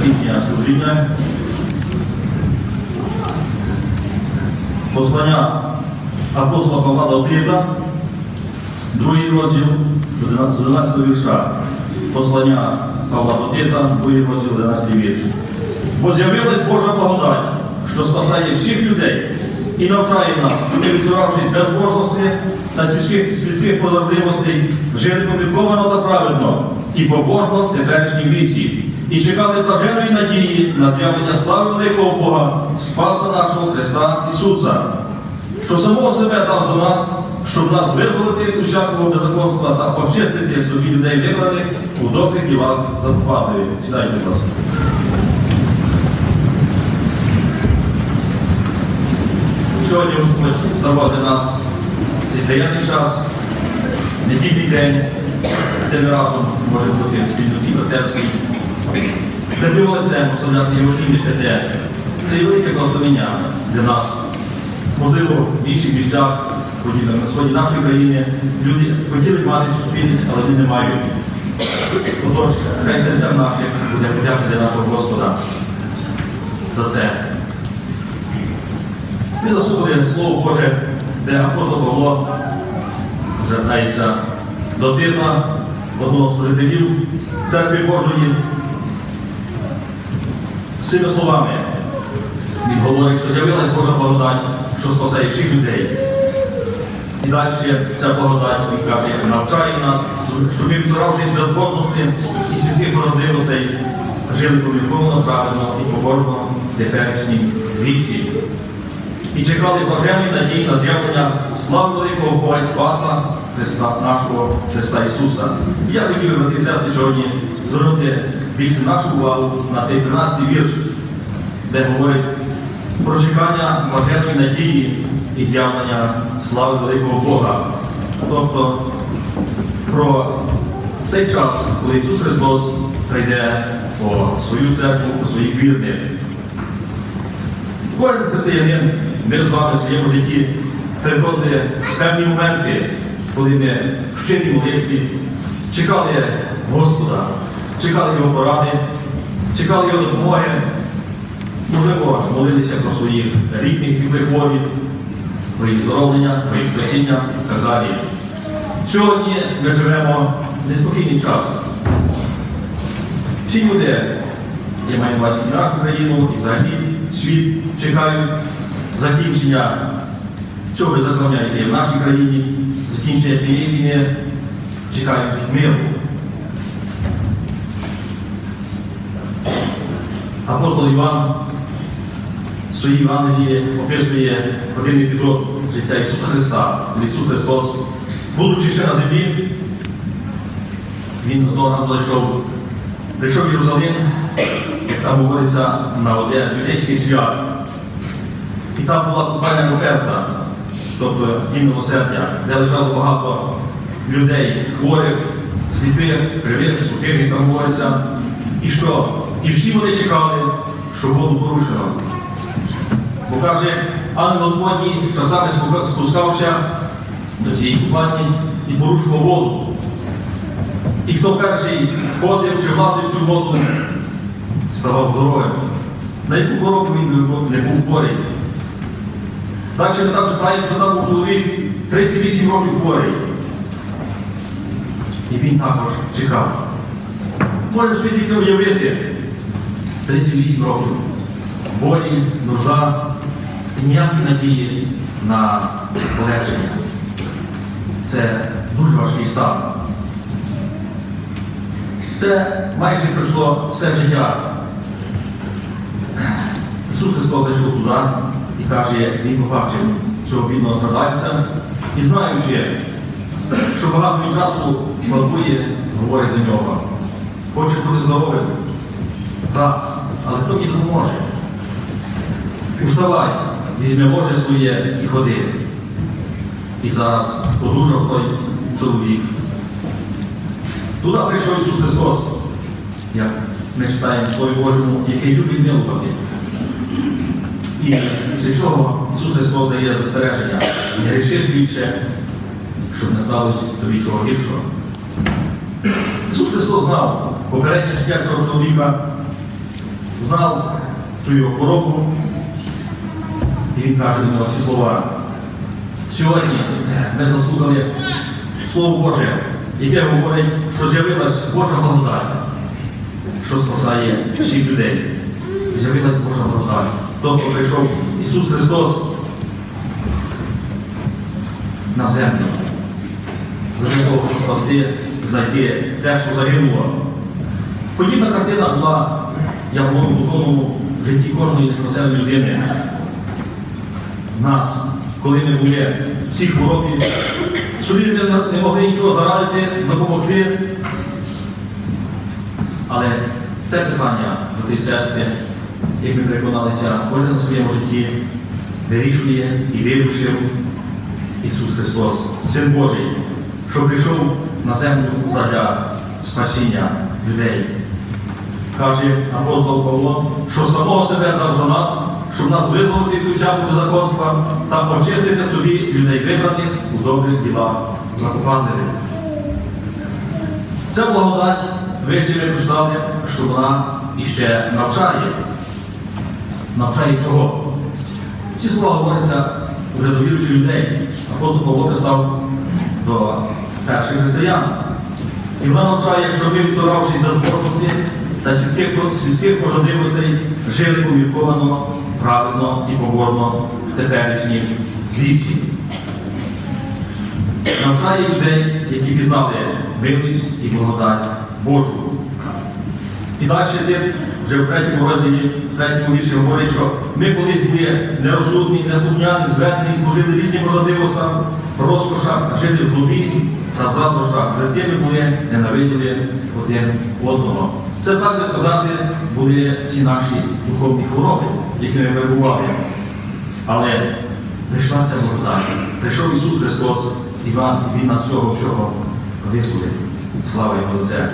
закінчення служіння. Послання апостола Павла до Тита, другий розділ 11 вірша. Послання Павла до Тита, другий розділ 11 вірш. Бо з'явилась Божа благодать, що спасає всіх людей і навчає нас, що ми, відсуравшись безбожності та світських, світських позарливостей, жити помірковано та праведно і побожно в теперішній віці, і чекати блаженої надії на з'явлення слави великого Бога, Спаса нашого Христа Ісуса, що самого себе дав за нас, щоб нас визволити від усякого беззаконства та очистити собі людей вибраних у добрих ділах задбати. Сідайте, будь ласка. Сьогодні Господь дарував для нас цей таємний час, недільний день, де ми разом можемо бути спільноті братерській. Перед лицем оставляти його ім'я святе. Це є велике благословення для нас. Можливо, в інших місцях, на сході нашої країни, люди хотіли мати цю спільність, але вони не мають. Отож, хай серця наших буде подяка для нашого Господа за це. Ми заслухали Слово Боже, де апостол Павло звертається до Тита, одного з служителів церкви Божої, з цими словами. Він говорить, що з'явилась Божа благодать, що спасає всіх людей. І далі ця благодать, він каже, навчає нас, щоб ми, взоравшись безбожності і світських породливостей, жили помірковано, правильно і побожно в теперішній віці. І чекали блаженної надії на з'явлення слави великого Бога Спаса Христа, нашого Христа Ісуса. І я хотів, брати і сестри, сьогодні звернути більше нашу увагу на цей 13-й вірш, де говорить про чекання блаженної надії і з'явлення слави великого Бога. Тобто про цей час, коли Ісус Христос прийде по свою церкву, по своїх вірних. Кожен християнин, ми з вами в своєму житті переходили певні моменти, коли ми в щирій молитві чекали Господа, чекали Його поради, чекали Його допомоги, можливо, молилися про своїх рідних, які хворі, про їх здоровлення, про їх спасіння і так далі. Сьогодні ми живемо неспокійний час. Всі люди, я маю на увазі і нашу країну, і взагалі світ чекають закінчення цього беззаконня, яке є в нашій країні, закінчення цієї війни, чекають миру. Апостол Іван в своїй Євангелії описує один епізод життя Ісуса Христа, Ісус Христос, будучи ще на землі, Він одного разу зайшов, прийшов в Єрусалим, як там говориться на одне з юдейських свят. І там була купальня Богезда, тобто дім милосердя, де лежало багато людей, хворих, сліпих, кривих, сухих, як там говориться. І що? І всі вони чекали, що воду порушено. Бо каже, ангел Господній часами спускався до цієї купальні і порушував воду. І хто перший входив чи влазив цю воду, ставав здоровим. На яку хворобу він не був хворий. Далі ми там читаємо, що там був чоловік 38 років хворий. І він також чекав. Можемо собі тільки уявити 38 років. Болі, нужда, ніякої надії на полегшення. Це дуже важкий стан. Це майже пройшло все життя. Ісус Христос зайшов туди і каже, Він побачив цього бідного страдальця і знаючи, що багато часу слабує, говорить до нього. Хоче бути здоровим. Так, але хто мені допоможе? Уставай, візьми Боже своє і ходи. І зараз одужав той чоловік. Туди прийшов Ісус Христос, як ми читаємо Слові Божому, який любить милувати. І після цього Ісус Христос дає застереження, не грішиш більше, щоб не сталося тобі чого гіршого. Ісус Христос знав попереднє життя цього чоловіка, знав цю його хворобу, і він каже до нього ці слова. Сьогодні ми заслухали Слово Боже, яке говорить, що з'явилась Божа благодать, що спасає всіх людей. З'явилась Божа благодать. Тобто прийшов Ісус Христос на землю. Задля того, щоб спасти, знайти те, що загинуло. Подібна картина була, я в духовному житті кожної неспасеної людини. Нас, коли ми були в цій хворобі, собі не могли нічого зарадити, допомогти. Але це питання, брати і сестри, як ми переконалися, кожен на своєму житті вирішує і вирішив Ісус Христос, Син Божий, що прийшов на землю задля спасіння людей. Каже апостол Павло, що самого себе дав за нас, щоб нас визволити від ключа беззаконства та очистити собі людей вибраних у добрих ділах закупателів. Ця благодать, ви ще ми що вона іще навчає. Навчає чого? Ці слова говоряться вже до віруючих людей. Апостол Павло писав до перших християн. І вона навчає, що ми, відсторавшись безбожності та свідких, свідських пожадливостей, жили помірковано, праведно і побожно в теперішній віці. Навчає людей, які пізнали милість і благодать Божу. І далі ти вже в третьому розділі, в третьому вірші говорить, що ми колись були нерозсудні, неслухняні, зведені, служили різним можливостям, розкошах, жити в злобі та в задрощах. Перед тим ми були ненавиділи один одного. Це так би сказати, були ці наші духовні хвороби, які ми перебували. Але прийшла ця благодать. Прийшов Ісус Христос, і Іван, Він нас цього всього визволив. Слава Його Отця.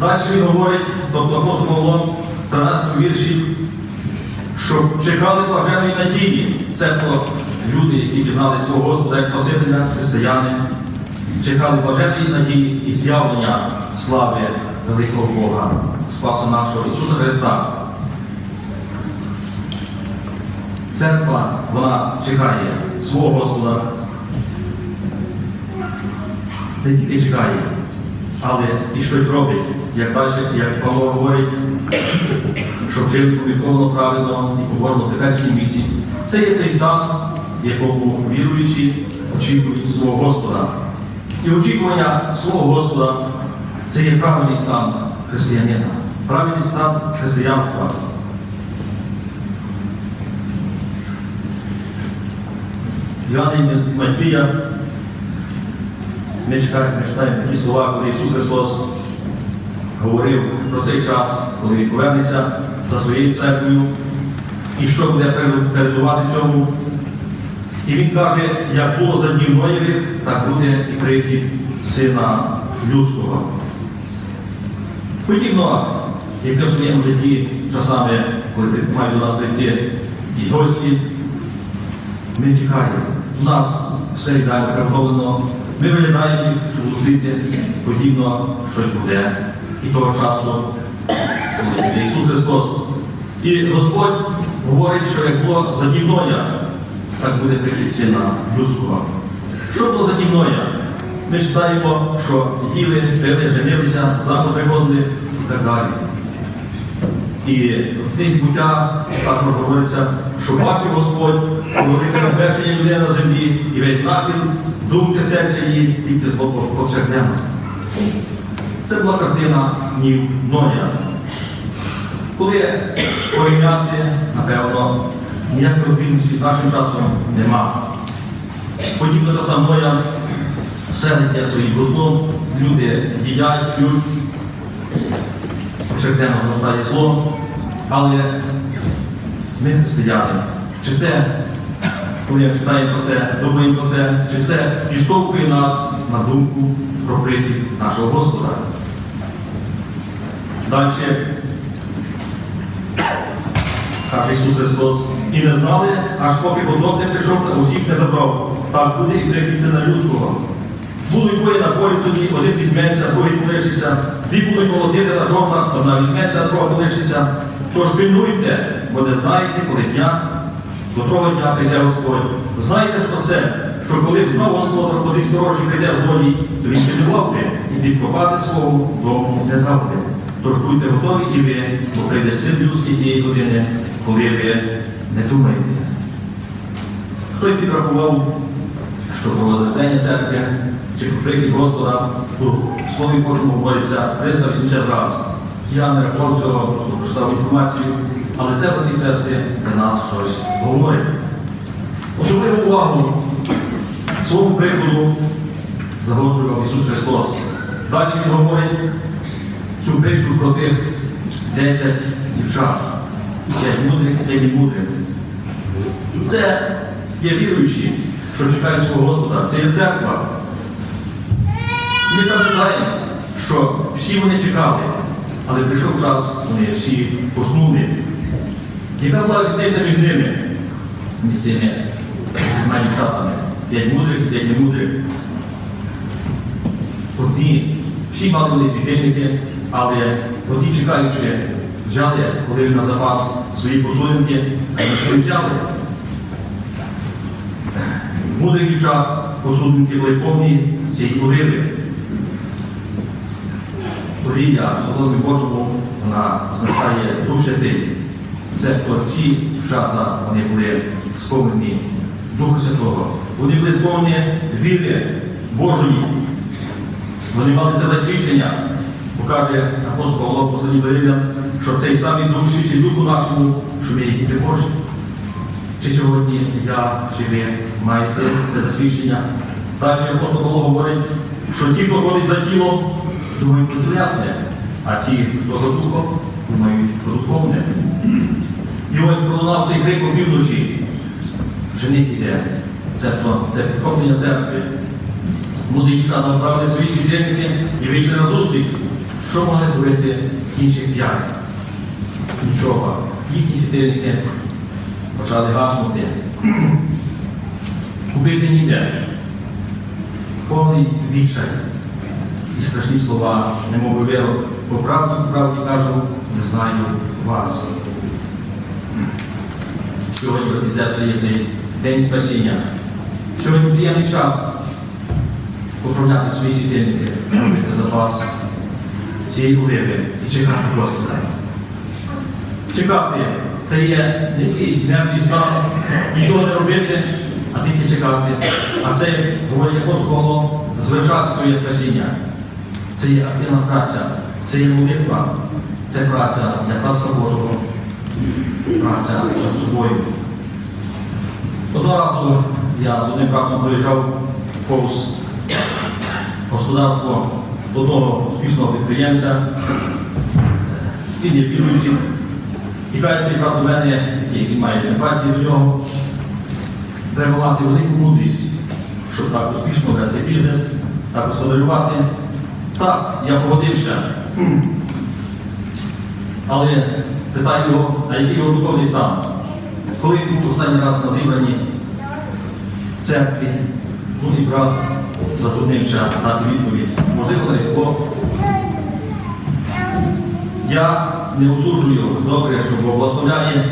Далі він говорить, тобто апостол Павло 13 вірші, що чекали блаженої надії. Це то люди, які пізнали свого Господа як Спасителя, християни, чекали блаженої надії і з'явлення слави великого Бога, Спаса нашого Ісуса Христа. Церква, вона чекає свого Господа. Не тільки чекає, але і щось робить, як далі, як Павло говорить, щоб жили повідковано правильно і побожно в теперішній віці. Це є цей стан, в якому віруючі очікують свого Господа. І очікування свого Господа це є правильний стан християнина, правильний стан християнства. Іоанна і Матвія ми читаємо такі слова, коли Ісус Христос говорив про цей час, коли Він повернеться за своєю церквою і що буде передувати цьому. І Він каже, як було за днів Ноєвих, так буде і прихід Сина Людського. Подібно, як в своєму житті часами, коли мають до нас прийти якісь гості, ми чекаємо. У нас все ідеально приготовлено. Ми виглядаємо щоб зустріти подібно щось буде. І того часу, Ісус Христос. І Господь говорить, що як було за так буде прихід Сина Людського. Що було за днів Ми читаємо, що їли, пили, женилися, замуж виходили і так далі. І в книзі буття також говориться, що бачив Господь велике розбереження людей на землі і весь напір, думки серця її тільки з повсякденно. Це була картина днів Ноя. Коли порівняти, напевно, ніякої розбірності з нашим часом нема. Подібно часам Ноя, все життя своїм руслом, люди їдять, п'ють, повсякденно зростає зло, але ми християни. Чи це, коли я читаю про це, думаю про це, чи це підштовхує нас на думку про прихід нашого Господа? Далі каже Ісус Христос, і не знали, аж поки потоп не прийшов та усіх не забрав. Так буде і прихід Сина Людського. Будуть бої на полі тоді, один візьметься, другий полишиться, дві будуть молотити на жовтах, одна візьметься, друга полишиться. Тож пильнуйте, бо не знаєте, коли дня, до того дня прийде Господь. Знаєте, що це, що коли б знову Господар ходив сторожий прийде в злодій, то він пильнував би і підкопати свого дому не дав. Тож будьте готові і ви, бо прийде син людський тієї години, коли ви не думаєте. Хтось підрахував, що про Вознесення церкви чи про прихід Господа у Слові Божому говориться 380 разів. Я не рахував цього, просто прочитав інформацію, але це, брати і сестри, для нас щось говорить. Особливу увагу своєму приходу загоджував Ісус Христос. Далі Він говорить цю притчу про тих 10 дівчат, 5 мудрих, 5 мудрих. Це є віруючі, що чекають свого Господа. Це є церква. Ми там читаємо, що всі вони чекали, але прийшов час, вони всі поснули. Яка була різниця між ними, між цими двома дівчатами? П'ять мудрих, п'ять немудрих. Одні, всі мали вони світильники, але одні чекаючи, взяли, коли на запас свої посудинки, інші взяли. Мудрих дівчат, посудники були повні цієї оливи. Олія Соломі Божому вона означає Дух Святий. Це творці дівчата, вони були сповнені Духа Святого. Вони були сповнені віри Божої. Вони мали це засвідчення. Покаже апостол Павло до Римлян, що цей самий Дух свідчить Духу нашому, що ми є діти Божі. Чи сьогодні я чи ви маєте це засвідчення? Далі апостол Павло говорить, що ті, хто ходить за тілом, думають про тілесне, а ті, хто за духом, думають про духовне. І ось пролунав цей крик у півночі. Жених іде. Це, підкоплення церкви. Молоді дівчата вправили свої світильники і вийшли на зустріч. Що могли зробити інших п'ять? Нічого. Їхні світильники почали гаснути. Купити ніде. Повний відчай. І страшні слова, немов вирок. По правді, по правді кажу, не знаю вас. Сьогодні, брати є цей день спасіння. Сьогодні приємний час поправляти свої світильники, робити запас цієї оливи і чекати Господа. Чекати це є не якийсь нервний стан, нічого не робити, а тільки чекати. А це, говорить Павло, звершати своє спасіння. Це є активна праця, це є молитва, це праця для Царства Божого, праця над собою. Одного разу я з одним братом приїжджав повз господарство одного успішного підприємця. Він є каже цей брат до мене, який має симпатії до нього, треба мати велику мудрість, щоб так успішно вести бізнес, так господарювати. Так, я погодився. Але питаю його, а який його духовний стан? Коли був останній раз на зібранні церкві, ну брат затруднився дати відповідь. Можливо, різдво. Я не осуджую добре, що благословляє,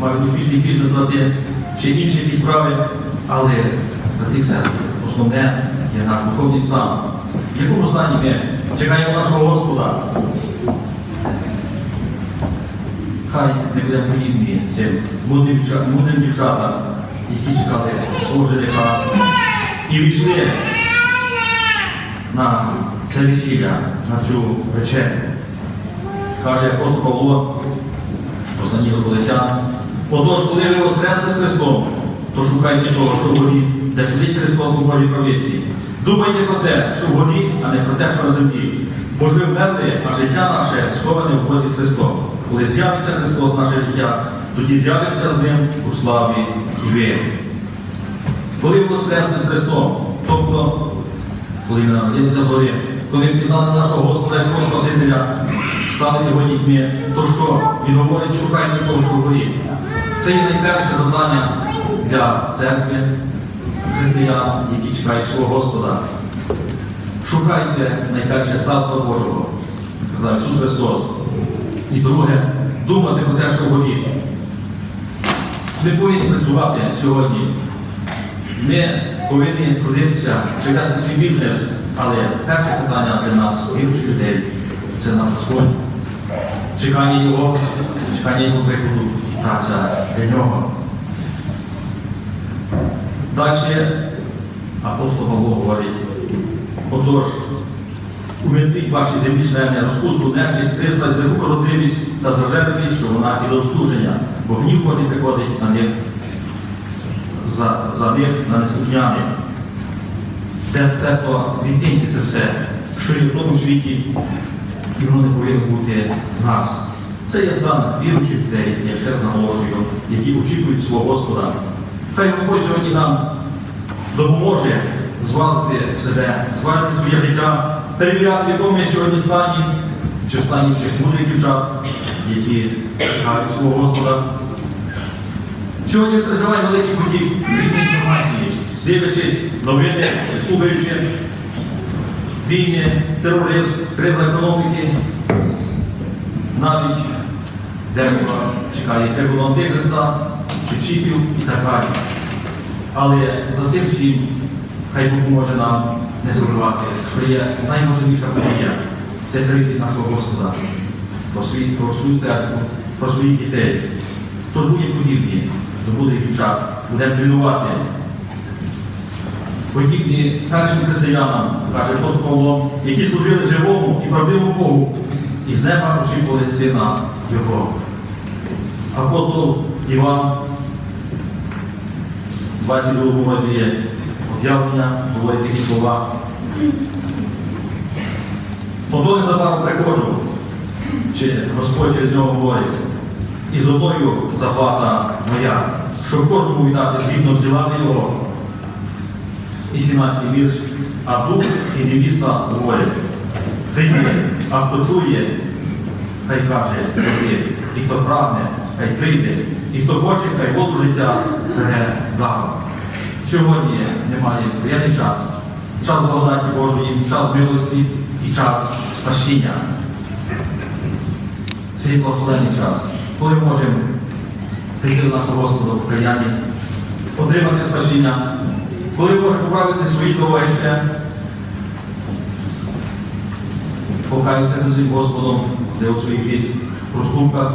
мають успішний бізнес брати чи інші якісь справи, але і сестри, основне є наш духовний стан. В якому стані ми чекаємо нашого Господа? Хай не будемо подібні цим мудрим дівча- мудрим дівчатам, які чекали свого жениха і війшли на це весілля, на цю вечерю. Каже апостол Павло, посланні до Колесян, отож, коли ви воскресли з Христом, то шукайте того, що вгорі, де сидить Христос у Божій правиці. Думайте про те, що вгорі, а не про те, що на землі. Бо ж ви вмерли, а життя наше сховане в Бозі Христом. Коли з'явиться Христос, наше життя, тоді з'явиться з ним у славі і вірі. Коли ви воскресли з Христом, тобто коли з гори, коли ми пізнали нашого Господа і свого Спасителя, стали його дітьми, то що він говорить, шукайте того, що вгорі. Це є найперше завдання для церкви, християн, які чекають свого Господа. Шукайте найперше Царства Божого, казав Ісус Христос. І друге, думати про те, що вгорі. Ми повинні працювати сьогодні. Ми повинні трудитися, чи свій бізнес, але перше питання для нас, віруючих людей, це наш Господь. Чекання Його, чекання Його приходу праця для нього. Далі апостол Павло говорить, отож, умертвіть ваші землі члени, розпусту, нечість, пристрасть, пожадливість та зажерливість, що вона і до служення, бо гнів Божий приходить на них за, за них на неслухняних. Де це то відкиньте це все, що є в тому світі, і воно не повинно бути в нас. Це є стан віруючих людей, я ще раз наголошую, які очікують свого Господа. Хай Господь сьогодні нам допоможе зважити себе, зважити своє життя, перевіряти, в якому ми сьогодні стані, чи в стані цих мудрих дівчат, які чекають свого Господа. Сьогодні переживає великий потік різної інформації, дивлячись новини, слухаючи війни, тероризм, криза економіки, навіть декого чекає прибуло Антихриста, чіпів і так далі. Але за цим всім хай Бог може нам не забувати, що є найважливіша подія це прихід нашого Господа про, свій, про свою церкву, про своїх дітей. Тож будь подібні до мудрих дівчат, будемо пильнувати. Подібні першим християнам, каже апостол Павло, які служили живому і правдивому Богу, і з неба очікували сина Його. Апостол Іван, 22 розділі є об'явлення, говорить такі слова. Ото незабаром приходжу, чи Господь через нього говорить, і з одною заплата моя, щоб кожному віддати згідно зділати його. І 17 вірш, а дух і невіста говорять, прийди, а хто чує, хай каже, прийди, і хто прагне, хай прийде, і хто хоче, хай воду життя бере даром. Сьогодні немає приємний час, час благодаті Божої, час милості і час спасіння. Цей благословенний час, можемо прийти до нашого Господа в покаянні, отримати спасіння, коли можемо поправити свої дороги ще, покаятися перед своїм Господом, де у своїх якихось проступках,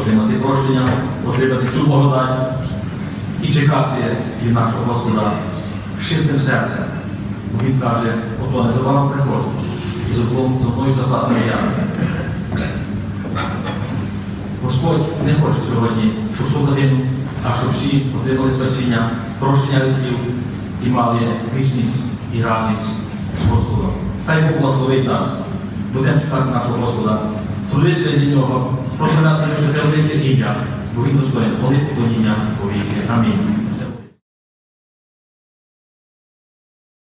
отримати прощення, отримати цю благодать і чекати від нашого Господа чистим серцем. Він каже, ото незабаром приходжу, і за мною- за мною заплата я. Господь не хоче сьогодні, щоб загинув, а щоб всі отримали спасіння, прощення гріхів і мали вічність і радість з Господом. Хай Бог благословить нас. Будемо чекати нашого Господа, трудитися для нього, прославляти його святе велике ім'я, бо він достоїн хвали поклоніння повіки. Амінь.